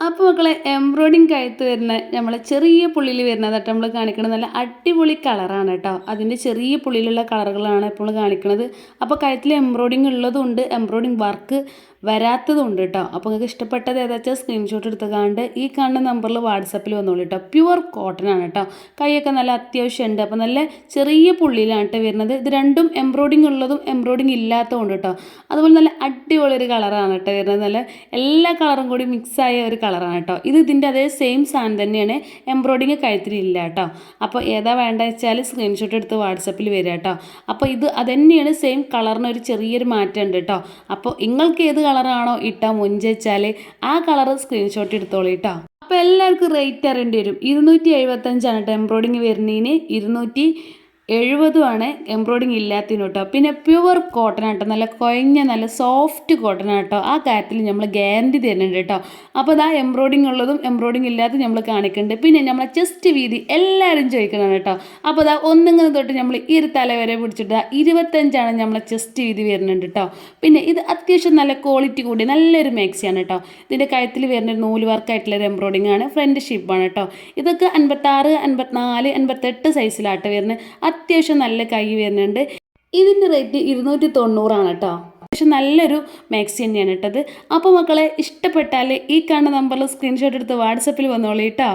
അപ്പോൾ മക്കളെ എംബ്രോയിഡിങ് കഴുത്ത് വരുന്ന നമ്മളെ ചെറിയ പുള്ളിയിൽ വരുന്നത് കേട്ടോ നമ്മൾ കാണിക്കുന്നത് നല്ല അടിപൊളി കളറാണ് കേട്ടോ. അതിന്റെ ചെറിയ പുള്ളിയിലുള്ള കളറുകളാണ് ഇപ്പോൾ കാണിക്കുന്നത് അപ്പോൾ കഴുത്തിൽ എംബ്രോയിഡിങ് ഉള്ളതുകൊണ്ട് എംബ്രോയിഡിങ് വർക്ക് വരാത്തതും ഉണ്ട് കേട്ടോ അപ്പോൾ നിങ്ങൾക്ക് ഇഷ്ടപ്പെട്ടത് ഏതാ വെച്ചാൽ സ്ക്രീൻഷോട്ട് എടുത്തുകാണ്ട് ഈ കാണുന്ന നമ്പറിൽ വാട്സപ്പിൽ വന്നോളൂ കേട്ടോ പ്യുവർ കോട്ടൺ ആണ് കേട്ടോ കൈയൊക്കെ നല്ല അത്യാവശ്യം ഉണ്ട്. അപ്പോൾ നല്ല ചെറിയ പുള്ളിയിലാണ് കേട്ടോ വരുന്നത്. ഇത് രണ്ടും എംബ്രോയിഡിങ് ഉള്ളതും എംബ്രോയിഡിങ് ഇല്ലാത്തതുകൊണ്ട് കേട്ടോ അതുപോലെ നല്ല അടിപൊളി ഒരു കളറാണ് കേട്ടോ വരുന്നത്. നല്ല എല്ലാ കളറും കൂടി മിക്സായ ഒരു കളറാണ് കേട്ടോ ഇത് ഇതിന്റെ അതേ സെയിം സാധനം തന്നെയാണ് എംബ്രോയിഡിങ് കഴുത്തിലില്ല കേട്ടോ അപ്പോൾ ഏതാ വേണ്ടത് വെച്ചാൽ സ്ക്രീൻഷോട്ട് എടുത്ത് വാട്സപ്പിൽ വരിക കേട്ടോ അപ്പോൾ ഇത് അതന്നെയാണ് സെയിം കളറിന് ഒരു ചെറിയൊരു മാറ്റം ഉണ്ട് കേട്ടോ അപ്പോൾ നിങ്ങൾക്ക് ഏത് കളറാണോ ഇട്ടാൽ മുഞ്ച് ആ കളർ സ്ക്രീൻഷോട്ട് എടുത്തോളൂ കേട്ടോ അപ്പോൾ എല്ലാവർക്കും റേറ്റ് അറിയേണ്ടി വരും. ഇരുന്നൂറ്റി എഴുപത്തഞ്ചാണ് കേട്ടോ എംബ്രോയിഡിങ് വരുന്നതിന്. ഇരുന്നൂറ്റി എഴുപതുമാണ് എംബ്രോയിഡിങ് ഇല്ലാത്തതിന് കേട്ടോ. പിന്നെ പ്യുവർ കോട്ടൺ ആട്ടോ നല്ല കുഴഞ്ഞ നല്ല സോഫ്റ്റ് കോട്ടൺ ആട്ടോ ആ കാര്യത്തിൽ നമ്മൾ ഗ്യാരണ്ടി തരുന്നുണ്ട് കേട്ടോ. അപ്പോൾ അതാ എംബ്രോയിഡിങ് ഉള്ളതും എംബ്രോയിഡിങ് ഇല്ലാത്തതും നമ്മൾ കാണിക്കുന്നുണ്ട്. പിന്നെ നമ്മളെ ചെസ്റ്റ് വീതി എല്ലാവരും ചോദിക്കണം കേട്ടോ. അപ്പോൾ അതാ ഒന്നിങ്ങനെ തൊട്ട് നമ്മൾ ഈ ഒരു തല വരെ പിടിച്ചിട്ട് ഇരുപത്തഞ്ചാണ് നമ്മളെ ചെസ്റ്റ് വീതി വരുന്നുണ്ട് കേട്ടോ. പിന്നെ ഇത് അത്യാവശ്യം നല്ല ക്വാളിറ്റി കൂടി നല്ലൊരു മാക്സിയാണ് കേട്ടോ. ഇതിന്റെ കഴുത്തിൽ വരുന്ന നൂൽ വർക്കായിട്ടുള്ളൊരു എംബ്രോയിഡിങ് ആണ്. ഫ്രണ്ട് ഷിപ്പാണ് കേട്ടോ. ഇതൊക്കെ അൻപത്താറ് അൻപത്തിനാല് അൻപത്തെട്ട് സൈസിലാട്ടോ വരുന്നത്. അത്യാവശ്യം നല്ല കൈ വരുന്നുണ്ട്. ഇതിന്റെ റേറ്റ് ഇരുന്നൂറ്റി തൊണ്ണൂറാണ് കേട്ടോ. പക്ഷെ നല്ലൊരു മാക്സി തന്നെയാണ് ഇട്ടത്. അപ്പോൾ മക്കളെ ഇഷ്ടപ്പെട്ടാൽ ഈ കാണുന്ന നമ്പറിൽ സ്ക്രീൻഷോട്ട് എടുത്ത് വാട്സപ്പിൽ വന്നോളൂ കേട്ടോ.